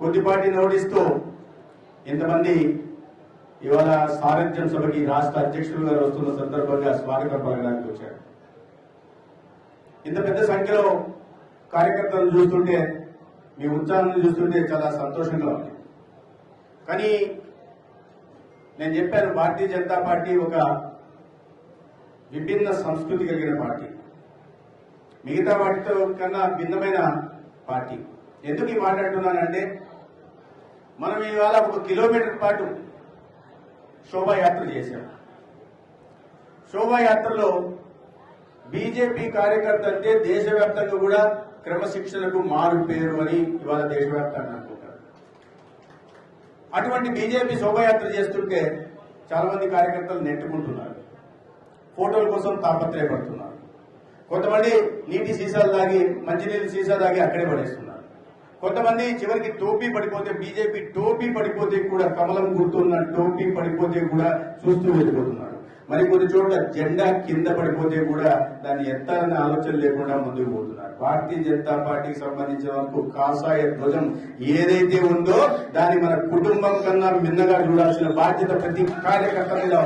కొద్దిపాటి నోటిస్తూ ఇంతమంది ఇవాళ సారథ్యం సభకి రాష్ట్ర అధ్యక్షులు గారు వస్తున్న సందర్భంగా స్వాగతం పలకడానికి వచ్చారు. ఇంత పెద్ద సంఖ్యలో కార్యకర్తలను చూస్తుంటే మీ ఉత్సాహాన్ని చూస్తుంటే చాలా సంతోషంగా ఉంది. కానీ నేను చెప్పాను భారతీయ జనతా పార్టీ ఒక విభిన్న సంస్కృతి కలిగిన పార్టీ. మిగతా వాటితో కన్నా భిన్నమైన పార్టీ. ఎందుకు ఈ మాట్లాడుతున్నానంటే మనం ఇవాళ ఒక కిలోమీటర్ పాటు శోభాయాత్ర చేశాం. శోభాయాత్రలో బీజేపీ కార్యకర్త అంటే దేశవ్యాప్తంగా కూడా క్రమశిక్షణకు మారు పేరు అని ఇవాళ దేశవ్యాప్తంగా అనుకుంటారు. అటువంటి బీజేపీ శోభాయాత్ర చేస్తుంటే చాలా మంది కార్యకర్తలు నెట్టుకుంటున్నారు. ఫోటోల కోసం తాపత్రయపడుతున్నారు. కొంతమంది నీటి సీసాలు తాగి మంచినీళ్ళ సీసా తాగి అక్కడే పడేస్తున్నారు. కొంతమంది చివరికి టోపీ పడిపోతే బీజేపీ టోపీ పడిపోతే కూడా కమలం గుర్తున్న టోపీ పడిపోతే కూడా చూస్తూ వెళ్ళిపోతున్నారు. మరి కొన్ని చోట్ల జెండా కింద పడిపోతే కూడా దాన్ని ఎత్తాలనే ఆలోచన లేకుండా ముందుకు పోతున్నారు. భారతీయ జనతా పార్టీకి సంబంధించిన వరకు కాషాయ ధ్వజం ఏదైతే ఉందో దాన్ని మన కుటుంబం కన్నా మిన్నగా చూడాల్సిన బాధ్యత ప్రతి కార్యకర్త మీద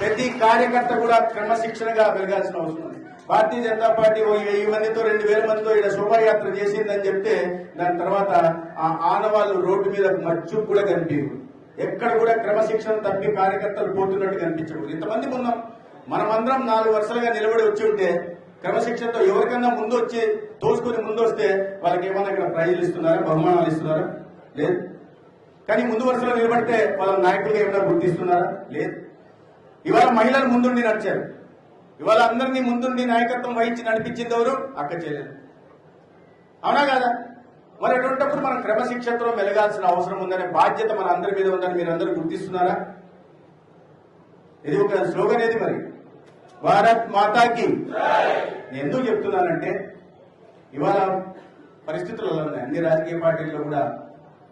ప్రతి కార్యకర్త కూడా క్రమశిక్షణగా వెలగాల్సిన అవసరం ఉంది. భారతీయ జనతా పార్టీ ఓ వెయ్యి మందితో రెండు వేల మందితో ఇక్కడ శోభాయాత్ర చేసిందని చెప్తే దాని తర్వాత ఆ ఆనవాళ్ళు రోడ్డు మీద మచ్చు కూడా కనిపించదు ఎక్కడ కూడా క్రమశిక్షణ తప్పి కార్యకర్తలు పోతున్నట్టు కనిపించడు ఇంతమంది ఉన్నాం మనమందరం నాలుగు వరుసలుగా నిలబడి వచ్చి ఉంటే క్రమశిక్షణతో ఎవరికన్నా ముందు వచ్చి తోసుకుని ముందు వస్తే వాళ్ళకి ఏమన్నా ఇక్కడ ప్రైజులు ఇస్తున్నారా బహుమానాలు ఇస్తున్నారా? లేదు. కానీ ముందు వరుసలో నిలబడితే వాళ్ళ నాయకులుగా ఏమైనా గుర్తిస్తున్నారా? లేదు. ఇవాళ మహిళలు ముందుండి నడిచారు. ఇవాళ అందరినీ ముందుండి నాయకత్వం వహించి నడిపించింది ఎవరు? అక్క చెల్లెలు. అవునా కాదా? మరి అటువంటిప్పుడు మనం క్రమశిక్షణతో మెలగాల్సిన అవసరం ఉందనే బాధ్యత మన అందరి మీద ఉందని మీరు అందరూ గుర్తిస్తున్నారా? ఇది ఒక స్లోగన్ ఏది మరి? భారత్ మాతాకి. నేను ఎందుకు చెప్తున్నానంటే ఇవాళ పరిస్థితులు ఉన్నాయి. అన్ని రాజకీయ పార్టీల్లో కూడా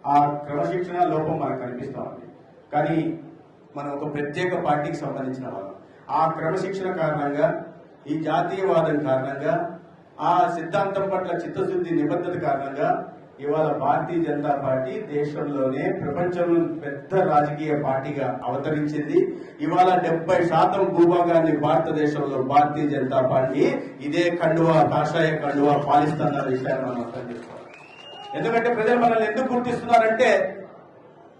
ఆ క్రమశిక్షణ లోపం మనకు కనిపిస్తా ఉంది. కానీ మనం ఒక ప్రత్యేక పార్టీకి సంబంధించిన వాళ్ళం. ఆ క్రమశిక్షణ కారణంగా ఈ జాతీయవాదం కారణంగా ఆ సిద్ధాంతం పట్ల చిత్తశుద్ధి నిబద్ధత కారణంగా ఇవాళ భారతీయ జనతా పార్టీ దేశంలోనే ప్రపంచంలో పెద్ద రాజకీయ పార్టీగా అవతరించింది. ఇవాళ డెబ్బై శాతం భూభాగాన్ని భారతదేశంలో భారతీయ జనతా పార్టీ ఇదే కండువా కాషాయ కండువా పాలిస్తున్న విషయాన్ని మనం అర్థం చేసుకోవాలి. ఎందుకంటే ప్రజలు మనల్ని ఎందుకు గుర్తిస్తున్నారంటే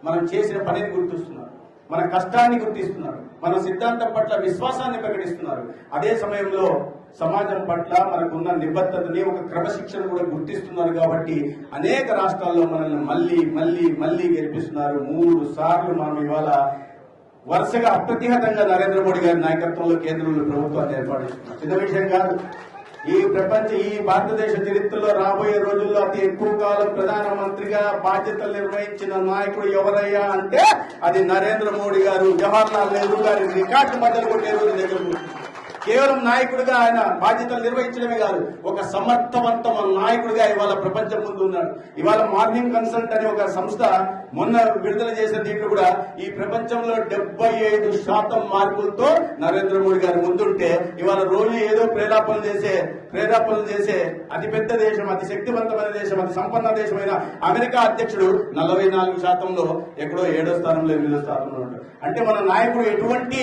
మనం చేసిన పనిని గుర్తిస్తున్నారు. మన కష్టాన్ని గుర్తిస్తున్నారు. మన సిద్ధాంతం పట్ల విశ్వాసాన్ని ప్రకటిస్తున్నారు. అదే సమయంలో సమాజం పట్ల మనకున్న నిబద్ధతని ఒక క్రమశిక్షణ కూడా గుర్తిస్తున్నారు కాబట్టి అనేక రాష్ట్రాల్లో మనల్ని మళ్ళీ మళ్ళీ మళ్ళీ గెలిపిస్తున్నారు. మూడు సార్లు మనం ఇవాళ వరుసగా అప్రతిహతంగా నరేంద్ర మోడీ గారి నాయకత్వంలో కేంద్రంలో ప్రభుత్వాన్ని ఏర్పాటు చేస్తున్నారు చిన్న విషయం కాదు. ఈ ప్రపంచ ఈ భారతదేశ చరిత్రలో రాబోయే రోజుల్లో అతి ఎక్కువ కాలం ప్రధానమంత్రిగా బాధ్యతలు నిర్వహించిన నాయకుడు ఎవరయ్యా అంటే అది నరేంద్ర మోడీ గారు. జవహర్లాల్ నెహ్రూ గారి రికార్డు మొదలు కొట్టే రోజు దగ్గర కేవలం నాయకుడిగా ఆయన బాధ్యతలు నిర్వహించడమే కాదు ఒక సమర్థవంతమైన నాయకుడిగా ఇవాళ ప్రపంచం ముందు ఉన్నాడు. ఇవాళ మార్నింగ్ కన్సల్ట్ అనే ఒక సంస్థ మొన్న విడుదల చేసిన దీంట్లో కూడా ఈ ప్రపంచంలో డెబ్బై ఐదు శాతం మార్పులతో నరేంద్ర మోడీ గారు ముందుంటే ఇవాళ రోజు ఏదో ప్రేరాపణలు చేసే ప్రేరేపణలు చేసే అతిపెద్ద దేశం అతి శక్తివంతమైన దేశం అతి సంపన్న దేశమైన అమెరికా అధ్యక్షుడు నలభై నాలుగు శాతంలో ఎక్కడో ఏడో స్థానంలో ఎనిమిదో స్థానంలో ఉంటాడు అంటే మన నాయకుడు ఎటువంటి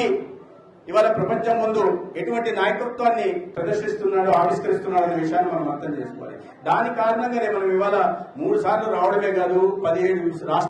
ఇవాళ ప్రపంచం ముందు ఎటువంటి నాయకత్వాన్ని ప్రదర్శిస్తున్నాడో ఆవిష్కరిస్తున్నాడు అనే విషయాన్ని మనం అర్థం చేసుకోవాలి. దాని కారణంగానే మనం ఇవాళ మూడు సార్లు రావడమే కాదు పదిహేడు రాష్ట్ర